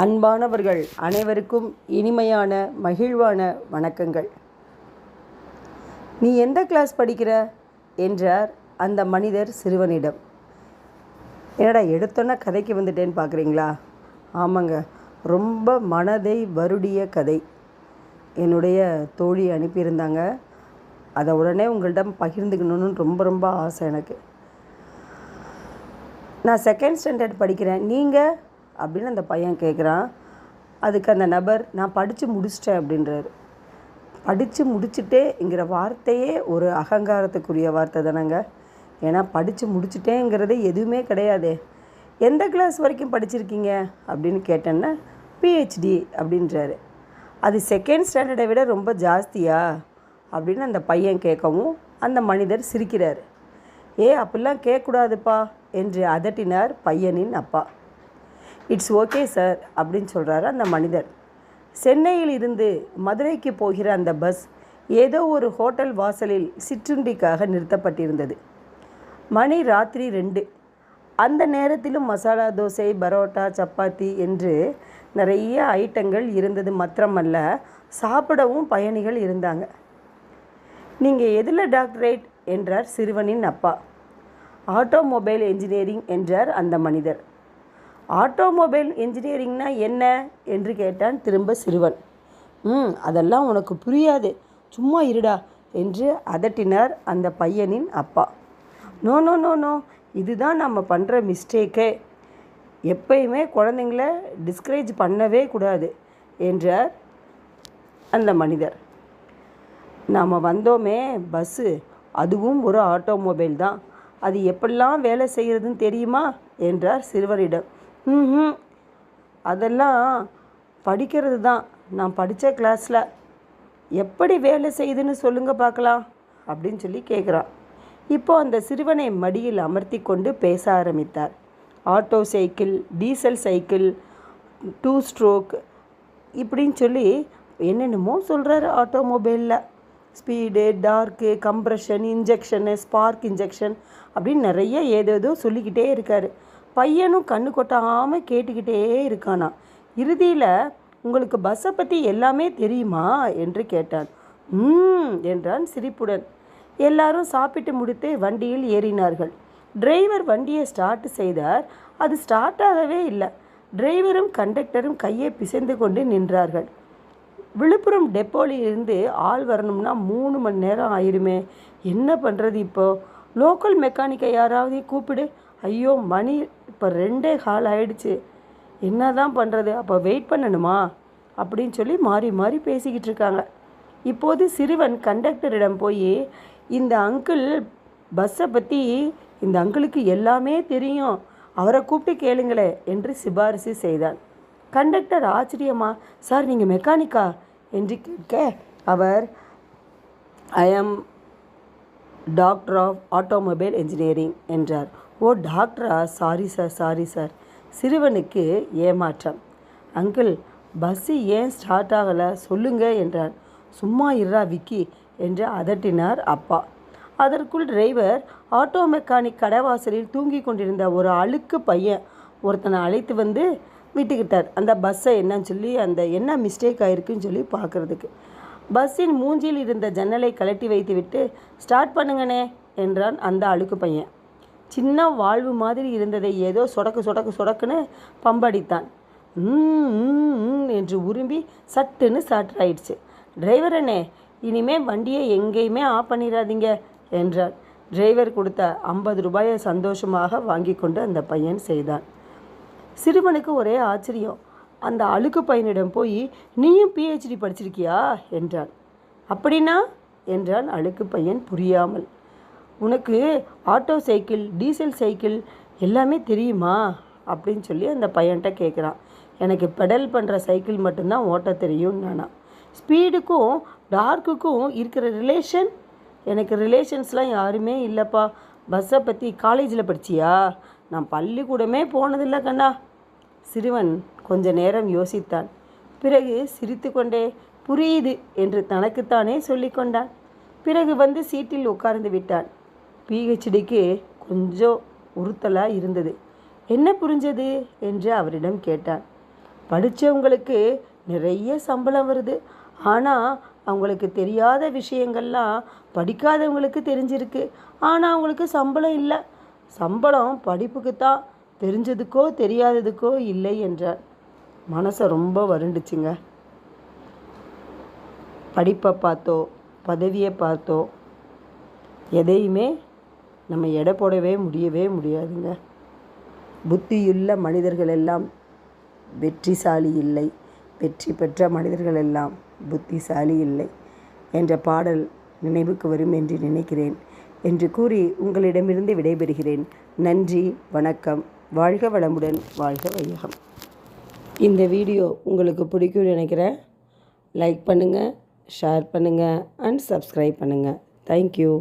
அன்பானவர்கள் அனைவருக்கும் இனிமையான மகிழ்வான வணக்கங்கள். நீ எந்த கிளாஸ் படிக்கிற? என்றார் அந்த மனிதர் சிறுவனிடம். என்னடா எடுத்தோன்னே கதைக்கு வந்துட்டேன்னு பார்க்குறீங்களா ஆமாங்க ரொம்ப மனதை வருடிய கதை. என்னுடைய தோழி அனுப்பியிருந்தாங்க. அதை உடனே உங்கள்கிட்ட பகிர்ந்துக்கணுன்னு ரொம்ப ரொம்ப ஆசை எனக்கு. நான் செகண்ட் ஸ்டாண்டர்ட் படிக்கிறேன். நீங்கள் அப்படின்னு அந்த பையன் கேட்குறான் அதுக்கு அந்த நபர் நான் படித்து முடிச்சிட்டேன் அப்படின்றாரு. படித்து முடிச்சுட்டேங்கிற வார்த்தையே ஒரு அகங்காரத்துக்குரிய வார்த்தை தானேங்க. ஏன்னா படித்து முடிச்சுட்டேங்கிறது எதுவுமே கிடையாது. எந்த கிளாஸ் வரைக்கும் படிச்சிருக்கீங்க? அப்படின்னு கேட்டேன்னா பிஹெச்டி அப்படின்றாரு. அது செகண்ட் ஸ்டாண்டர்டை விட ரொம்ப ஜாஸ்தியா? அப்படின்னு அந்த பையன் கேட்கவும் அந்த மனிதர் சிரிக்கிறார். ஏ அப்படிலாம் கேட்கக்கூடாதுப்பா என்று அதட்டினார் பையனின் அப்பா. இட்ஸ் ஓகே சார் அப்படின்னு சொல்கிறாரு அந்த மனிதர். சென்னையில் இருந்து மதுரைக்கு போகிற அந்த பஸ் ஏதோ ஒரு ஹோட்டல் வாசலில் சிற்றுண்டிக்காக நிறுத்தப்பட்டிருந்தது. மணி ராத்திரி ரெண்டு. அந்த நேரத்திலும் மசாலா தோசை பரோட்டா சப்பாத்தி என்று நிறைய ஐட்டங்கள் இருந்தது மாத்திரமல்ல சாப்பிடவும் பயணிகள் இருந்தாங்க. நீங்கள் எதில் டாக்டரேட் என்றார் சிறுவனின் அப்பா. ஆட்டோமொபைல் என்ஜினியரிங் என்றார் அந்த மனிதர். ஆட்டோமொபைல் என்ஜினியரிங்னா என்ன என்று கேட்டான் திரும்ப சிறுவன். ம் அதெல்லாம் உனக்கு புரியாது. சும்மா இருடா என்று அதட்டினார் அந்த பையனின் அப்பா. நோ நோ நோ நோ இதுதான் நம்ம பண்ணுற மிஸ்டேக்கே. எப்பயுமே குழந்தைங்கள டிஸ்கரேஜ் பண்ணவே கூடாது என்றார் அந்த மனிதர். நாம் வந்தோமே பஸ்ஸு. அதுவும் ஒரு ஆட்டோமொபைல் தான். அது எப்படிலாம் வேலை செய்கிறதுன்னு தெரியுமா? என்றார் சிறுவரிடம் ம் அதெல்லாம் படிக்கிறது தான். நான் படித்த கிளாஸில் எப்படி வேலை செய்யுதுன்னு சொல்லுங்கள் பார்க்கலாம் அப்படின்னு சொல்லி கேட்குறான் இப்போ அந்த சிறுவனை மடியில் அமர்த்தி கொண்டு பேச ஆரம்பித்தார். Auto cycle diesel cycle two stroke இப்படின்னு சொல்லி என்னென்னமோ சொல்கிறாரு ஆட்டோமொபைலில். Speed torque compression injection spark injection அப்படின்னு நிறைய ஏதேதோ சொல்லிக்கிட்டே இருக்கார். பையனும் கண்ணு கொட்டாமல் கேட்டுக்கிட்டே இருக்கானா. இறுதியில் உங்களுக்கு பஸ்ஸை பற்றி எல்லாமே தெரியுமா? என்று கேட்டான். ம் என்றான் சிரிப்புடன். எல்லாரும் சாப்பிட்டு முடித்து வண்டியில் ஏறினார்கள். டிரைவர் வண்டியை ஸ்டார்ட் செய்தார். அது ஸ்டார்ட் ஆகவே இல்லை. டிரைவரும் கண்டக்டரும் கையை பிசைந்து கொண்டு நின்றார்கள். விழுப்புரம் டெப்போலிருந்து ஆள் வரணும்னா மூணு மணி நேரம் ஆயிருமே. என்ன பண்ணுறது இப்போ? லோக்கல் மெக்கானிக்கை யாராவது கூப்பிடு. ஐயோ மணி இப்போ ரெண்டே கால் ஆயிடுச்சு. என்ன தான் பண்ணுறது அப்போ வெயிட் பண்ணணுமா? அப்படின்னு சொல்லி மாறி மாறி பேசிக்கிட்டு இருக்காங்க. இப்போது சிறுவன் கண்டக்டரிடம் போய் இந்த அங்கிள் பஸ்ஸை பற்றி இந்த அங்கிளுக்கு எல்லாமே தெரியும். அவரை கூப்பிட்டு கேளுங்களே என்று சிபாரிசு செய்தான். கண்டக்டர் ஆச்சரியமா சார் நீங்கள் மெக்கானிக்கா? என்று கேட்க அவர் I am doctor of automobile engineering என்றார். ஓ டாக்டரா? Sorry sir sorry sir. சிறுவனுக்கு ஏமாற்றம். அங்கிள் பஸ்ஸு ஏன் ஸ்டார்ட் ஆகலை? சொல்லுங்க என்றார் சும்மா இருறா விக்கி என்று அதட்டினார் அப்பா. அதற்குள் டிரைவர் ஆட்டோ மெக்கானிக் கடைவாசலில் தூங்கி கொண்டிருந்த ஒரு அழுக்கு பையன் ஒருத்தனை அழைத்து வந்து விட்டுக்கிட்டார். அந்த பஸ்ஸை என்னன்னு சொல்லி அந்த என்ன மிஸ்டேக் ஆயிருக்குன்னு சொல்லி பார்க்குறதுக்கு. பஸ்ஸின் மூஞ்சியில் இருந்த ஜன்னலை கழட்டி வைத்துவிட்டு ஸ்டார்ட் பண்ணுங்கண்ணே என்றான் அந்த அழுக்கு பையன். சின்ன வாழ்வு மாதிரி இருந்ததை ஏதோ சொடக்கு சொடக்கு சொடக்குன்னு பம்படித்தான். என்று உரும்பி சட்டுன்னு ஸ்டார்ட் டிரைவர் அண்ணே இனிமே வண்டியை எங்கேயுமே ஆஃப் பண்ணிடாதீங்க என்றார் டிரைவர் கொடுத்த ஐம்பது ரூபாயை சந்தோஷமாக வாங்கி கொண்டு அந்த பையன் செய்தான். சிறுவனுக்கு ஒரே ஆச்சரியம். அந்த அழுக்கு பையனிடம் போய் நீயும் பிஹெச்டி படிச்சிருக்கியா? என்றான். அப்படின்னா? என்றான் அழுக்கு பையன் புரியாமல். உனக்கு ஆட்டோ சைக்கிள் டீசல் சைக்கிள் எல்லாமே தெரியுமா? அப்படின்னு சொல்லி அந்த பையன்கிட்ட கேட்குறான் எனக்கு பெடல் பண்ணுற சைக்கிள் மட்டும்தான் ஓட்ட தெரியும் நானா. ஸ்பீடுக்கும் டார்க்குக்கும் இருக்கிற ரிலேஷன் எனக்கு ரிலேஷன்ஸ்லாம் யாருமே இல்லைப்பா. பஸ்ஸை பற்றி காலேஜில் படிச்சியா? நான் பள்ளிக்கூடமே போனதில்லை கண்ணா. சிறுவன் கொஞ்ச நேரம் யோசித்தான். பிறகு சிரித்துக்கொண்டே புரியுது என்று தனக்குத்தானே சொல்லிக்கொண்டான். பிறகு வந்து சீட்டில் உட்கார்ந்து விட்டான். பிஹெச்டிக்கு கொஞ்சம் உறுத்தலாக இருந்தது. என்ன புரிஞ்சது? என்று அவரிடம் கேட்டான். படித்தவங்களுக்கு நிறைய சம்பளம் வருது. ஆனால் அவங்களுக்கு தெரியாத விஷயங்கள்லாம் படிக்காதவங்களுக்கு தெரிஞ்சிருக்கு. ஆனால் அவங்களுக்கு சம்பளம் இல்லை. சம்பளம் படிப்புக்கு தான் தெரிஞ்சதுக்கோ தெரியாததுக்கோ இல்லை என்றார். மனசை ரொம்ப வருண்டுச்சுங்க படிப்பை பார்த்தோ பதவியை பார்த்தோ எதையுமே நம்ம எடை போடவே முடியவே முடியாதுங்க. புத்தியுள்ள மனிதர்கள் எல்லாம் வெற்றிசாலி இல்லை. வெற்றி பெற்ற மனிதர்கள் எல்லாம் புத்திசாலி இல்லை என்ற பாடல் நினைவுக்கு வரும் என்று நினைக்கிறேன் என்று கூறி உங்களிடமிருந்து விடைபெறுகிறேன். நன்றி வணக்கம். வாழ்க வளமுடன் வாழ்க வையகம். இந்த வீடியோ உங்களுக்கு பிடிக்கும்னு நினைக்கிறேன். லைக் பண்ணுங்கள் ஷேர் பண்ணுங்கள் அண்ட் சப்ஸ்கிரைப் பண்ணுங்கள் தேங்க்யூ